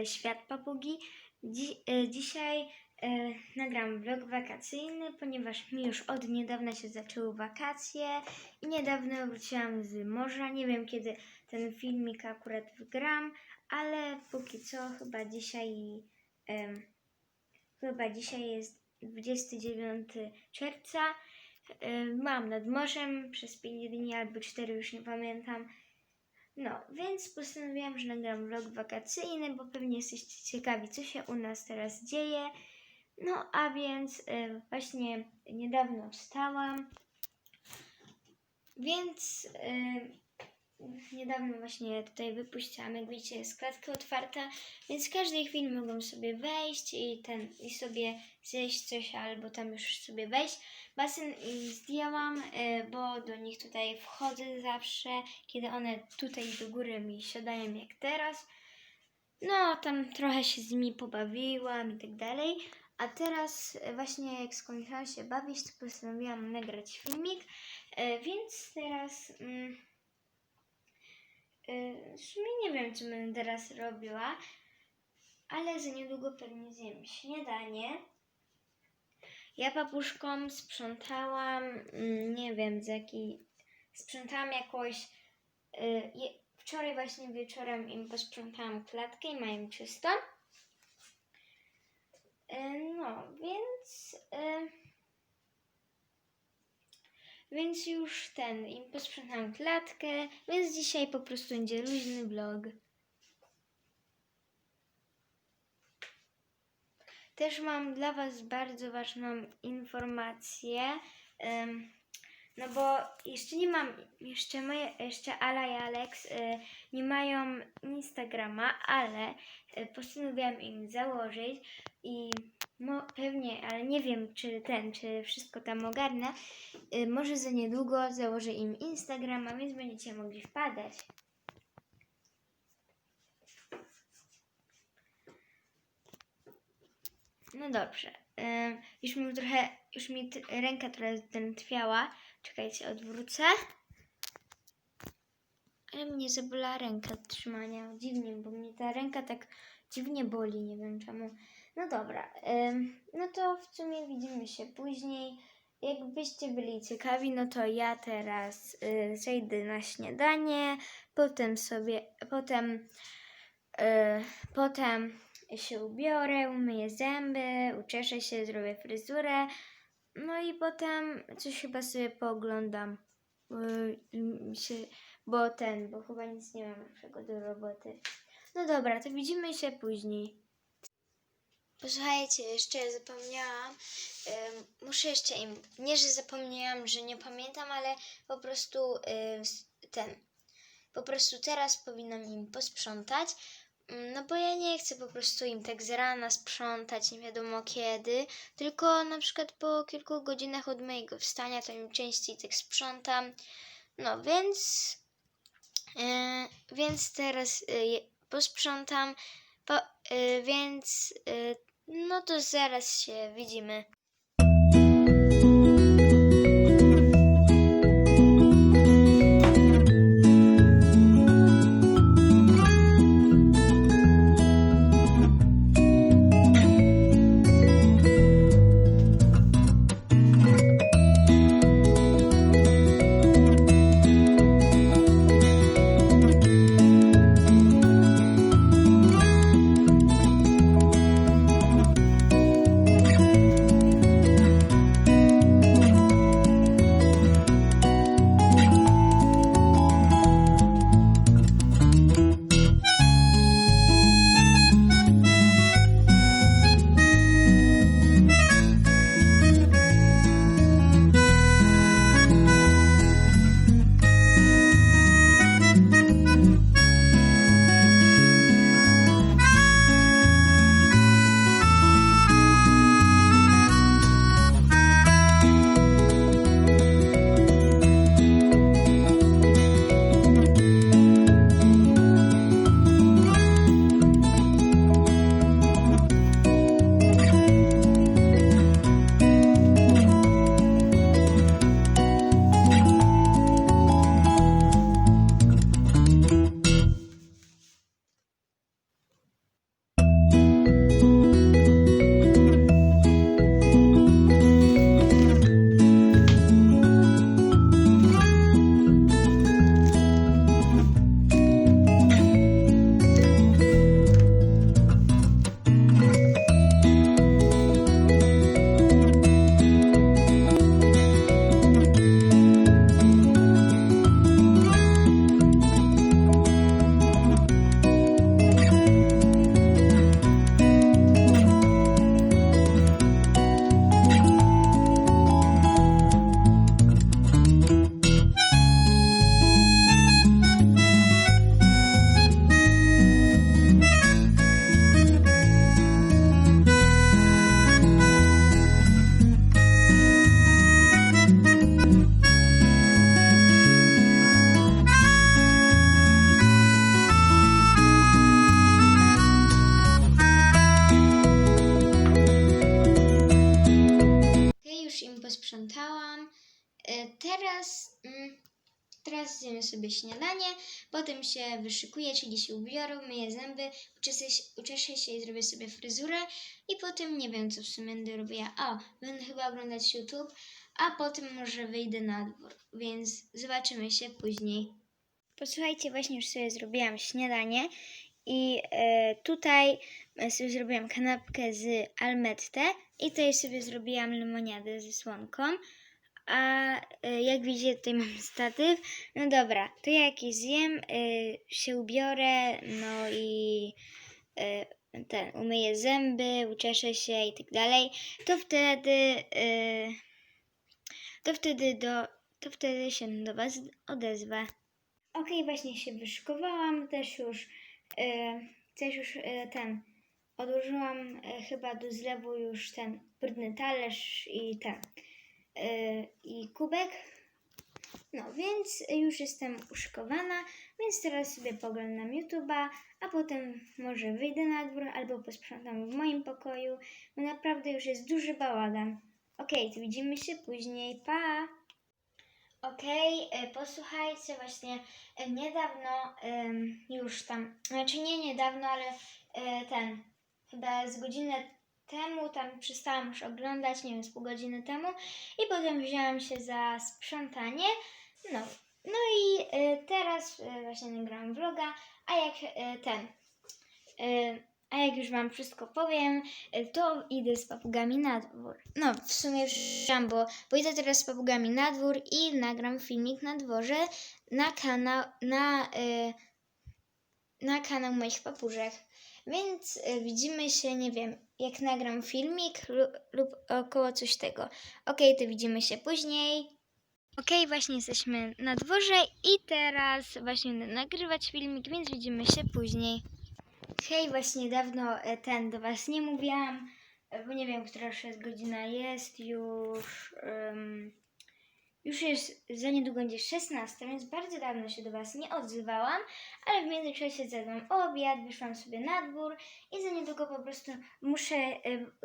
kanale Świat Papugi. Dzi- e, dzisiaj e, nagram vlog wakacyjny, ponieważ mi już od niedawna się zaczęły wakacje i niedawno wróciłam z morza. Nie wiem kiedy ten filmik akurat wygram, ale póki co chyba dzisiaj em, chyba dzisiaj jest 29 czerwca. Em, Mam nad morzem przez 5 dni albo 4 już nie pamiętam. No, więc postanowiłam, że nagram vlog wakacyjny, bo pewnie jesteście ciekawi, co się u nas teraz dzieje. No, a więc e, właśnie niedawno wstałam, więc e, niedawno właśnie tutaj wypuściłam, jak widzicie, jest klatka otwarta, więc w każdej chwili mogą sobie wejść i ten, i sobie zjeść coś, albo tam już sobie wejść. Basen zdjęłam, e, bo do nich tutaj wchodzę zawsze, kiedy one tutaj do góry mi siadają jak teraz. No, tam trochę się z nimi pobawiłam i tak dalej. A teraz e, właśnie jak skończyłam się bawić, to postanowiłam nagrać filmik, e, więc teraz mm, w sumie nie wiem, co będę teraz robiła, ale za niedługo pewnie zjem śniadanie. Ja papuszkom sprzątałam, mm, nie wiem z jakiej, sprzątałam jakoś, y, wczoraj właśnie wieczorem im posprzątałam klatkę i mają czysto. Y, no, więc, y, więc już ten, im posprzątałam klatkę, więc dzisiaj po prostu będzie luźny vlog. Też mam dla Was bardzo ważną informację. em, No bo jeszcze nie mam, jeszcze moje, jeszcze Ala i Alex y, nie mają Instagrama, ale y, postanowiłam im założyć i mo, pewnie, ale nie wiem czy ten, czy wszystko tam ogarnę. Y, może za niedługo założę im Instagrama, więc będziecie mogli wpadać. No dobrze. Ym, już mi trochę, już mi ręka trochę zdrętwiała. Czekajcie, odwrócę. Ale mnie zabolała ręka od trzymania. Dziwnie, bo mnie ta ręka tak dziwnie boli, nie wiem czemu. No dobra, no to w sumie widzimy się później. Jakbyście byli ciekawi, no to ja teraz y, zejdę na śniadanie, potem sobie, potem, y, potem się ubiorę, umyję zęby, uczeszę się, zrobię fryzurę. No i potem coś chyba sobie pooglądam. Się, bo ten, bo chyba nic nie mam lepszego do roboty. No dobra, to widzimy się później. Posłuchajcie, jeszcze zapomniałam. muszę jeszcze im. Nie, że zapomniałam, że nie pamiętam, ale po prostu ten. Po prostu teraz powinnam im posprzątać. Mm, No bo ja nie chcę po prostu im tak z rana sprzątać, nie wiadomo kiedy, tylko na przykład po kilku godzinach od mojego wstania to im częściej tak sprzątam. No więc, e, więc teraz e, posprzątam, po, e, więc no to zaraz się widzimy. Posprzątałam. E, Teraz, mm, teraz zjemy sobie śniadanie, potem się wyszykuję, czyli się ubiorę, myję zęby, uczeszę, się- uczeszę się i zrobię sobie fryzurę i potem nie wiem, co w sumie będę robiła. O, będę chyba oglądać YouTube, a potem może wyjdę na dwór, więc zobaczymy się później. Posłuchajcie, właśnie już sobie zrobiłam śniadanie i e, tutaj e, sobie zrobiłam kanapkę z almette i tutaj sobie zrobiłam lemoniadę ze słonką. A e, jak widzicie, tutaj mam statyw. No dobra, to ja jak je zjem, się ubiorę, no i ten, umyję zęby, uczeszę się i tak dalej, to wtedy, to wtedy do, to wtedy się do Was odezwę. Okej, właśnie się wyszykowałam, też już, też już e, ten, odłożyłam e, chyba do zlewu już ten brudny talerz i ten, e, i kubek. No, więc już jestem uszykowana, więc teraz sobie poglądam YouTube'a, a potem może wyjdę na dwór albo posprzątam w moim pokoju, bo naprawdę już jest duży bałagan. Okej, to widzimy się później, pa! Okej, e, posłuchajcie, właśnie e, niedawno już tam, znaczy nie niedawno, ale e, ten, chyba z godzinę temu tam przestałam już oglądać, nie wiem, z pół godziny temu i potem wzięłam się za sprzątanie, no, no i teraz właśnie nagrałam vloga, a jak ten, a jak już Wam wszystko powiem, e, to idę z papugami na dwór. No, w sumie już bo, idę teraz z papugami na dwór i nagram filmik na dworze na kanał, na, e, na kanał moich papużek. Więc e, widzimy się, nie wiem, jak nagram filmik lub, lub około coś tego. Okej, to widzimy się później. Okej, właśnie jesteśmy na dworze i teraz właśnie będę nagrywać filmik, więc widzimy się później. Hej, właśnie dawno e, ten do Was nie mówiłam, e, bo nie wiem, która już jest godzina jest, już, em, już jest, za niedługo będzie 16, więc bardzo dawno się do Was nie odzywałam, ale w międzyczasie zjadłam obiad, wyszłam sobie na dwór i za niedługo po prostu muszę,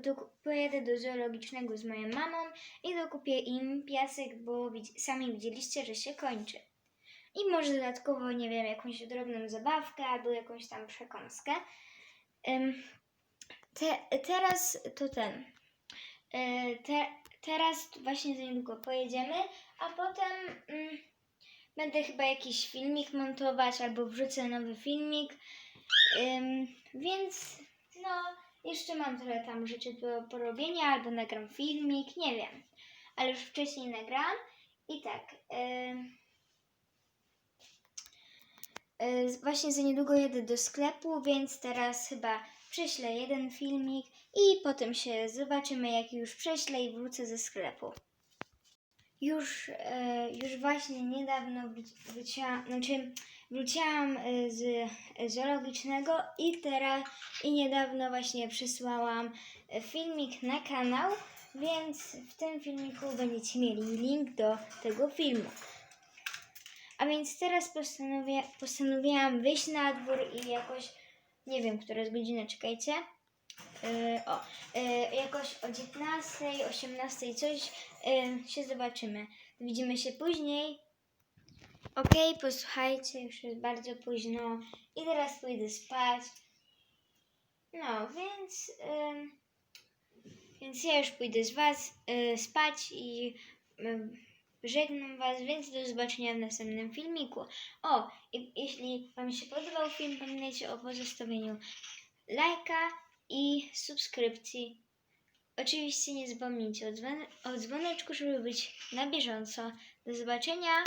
do, pojadę do zoologicznego z moją mamą i dokupię im piasek, bo sami widzieliście, że się kończy. I może dodatkowo, nie wiem, jakąś drobną zabawkę albo jakąś tam przekąskę. Te, teraz to ten. Y, te, teraz właśnie za niedługo pojedziemy, a potem mm, będę chyba jakiś filmik montować albo wrzucę nowy filmik. Ym, więc no, jeszcze mam trochę tam rzeczy do porobienia albo nagram filmik, nie wiem. Ale już wcześniej nagrałam i tak. E, Właśnie za niedługo jedę do sklepu, więc teraz chyba prześlę jeden filmik i potem się zobaczymy, jak już prześlę i wrócę ze sklepu. Już, e, już właśnie niedawno wróci- wróciłam, znaczy wróciłam e, z zoologicznego i teraz i niedawno właśnie przysłałam e, filmik na kanał, więc w tym filmiku będziecie mieli link do tego filmu. A więc teraz postanowię, postanowiłam wyjść na dwór i jakoś, nie wiem, która jest godzina, czekajcie. Yy, o, yy, jakoś o 19, 18 coś yy, się zobaczymy. Widzimy się później. Okej, posłuchajcie, już jest bardzo późno i teraz pójdę spać. No, więc, ym, więc ja już pójdę z Was y, spać i ym, Żegnam Was, więc do zobaczenia w następnym filmiku. O, i, jeśli Wam się podobał film, pamiętajcie o pozostawieniu lajka i subskrypcji. Oczywiście nie zapomnijcie o, o dzwoneczku, żeby być na bieżąco. Do zobaczenia.